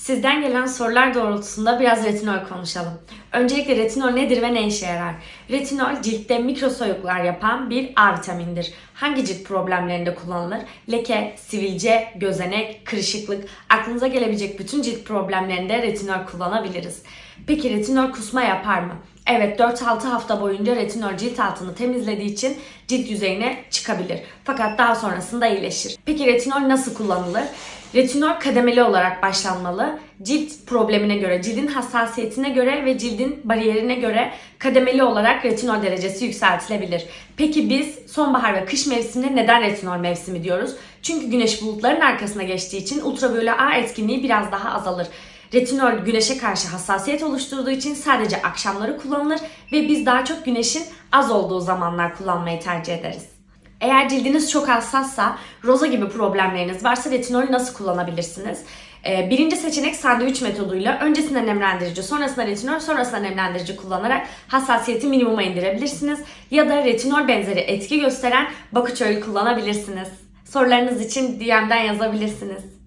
Sizden gelen sorular doğrultusunda biraz retinol konuşalım. Öncelikle retinol nedir ve ne işe yarar? Retinol ciltte mikro soyuklar yapan bir A vitamindir. Hangi cilt problemlerinde kullanılır? Leke, sivilce, gözenek, kırışıklık, aklınıza gelebilecek bütün cilt problemlerinde retinol kullanabiliriz. Peki retinol kusma yapar mı? Evet 4-6 hafta boyunca retinol cilt altını temizlediği için cilt yüzeyine çıkabilir. Fakat daha sonrasında iyileşir. Peki retinol nasıl kullanılır? Retinol kademeli olarak başlanmalı. Cilt problemine göre, cildin hassasiyetine göre ve cildin bariyerine göre kademeli olarak retinol derecesi yükseltilebilir. Peki biz sonbahar ve kış mevsimine neden retinol mevsimi diyoruz? Çünkü güneş bulutların arkasına geçtiği için ultraviyole A etkinliği biraz daha azalır. Retinol güneşe karşı hassasiyet oluşturduğu için sadece akşamları kullanılır ve biz daha çok güneşin az olduğu zamanlar kullanmayı tercih ederiz. Eğer cildiniz çok hassassa, roza gibi problemleriniz varsa retinolü nasıl kullanabilirsiniz? Ee, Birinci seçenek sandviç metoduyla öncesinde nemlendirici, sonrasında retinol, sonrasında nemlendirici kullanarak hassasiyeti minimuma indirebilirsiniz. Ya da retinol benzeri etki gösteren bakıç oil kullanabilirsiniz. Sorularınız için DM'den yazabilirsiniz.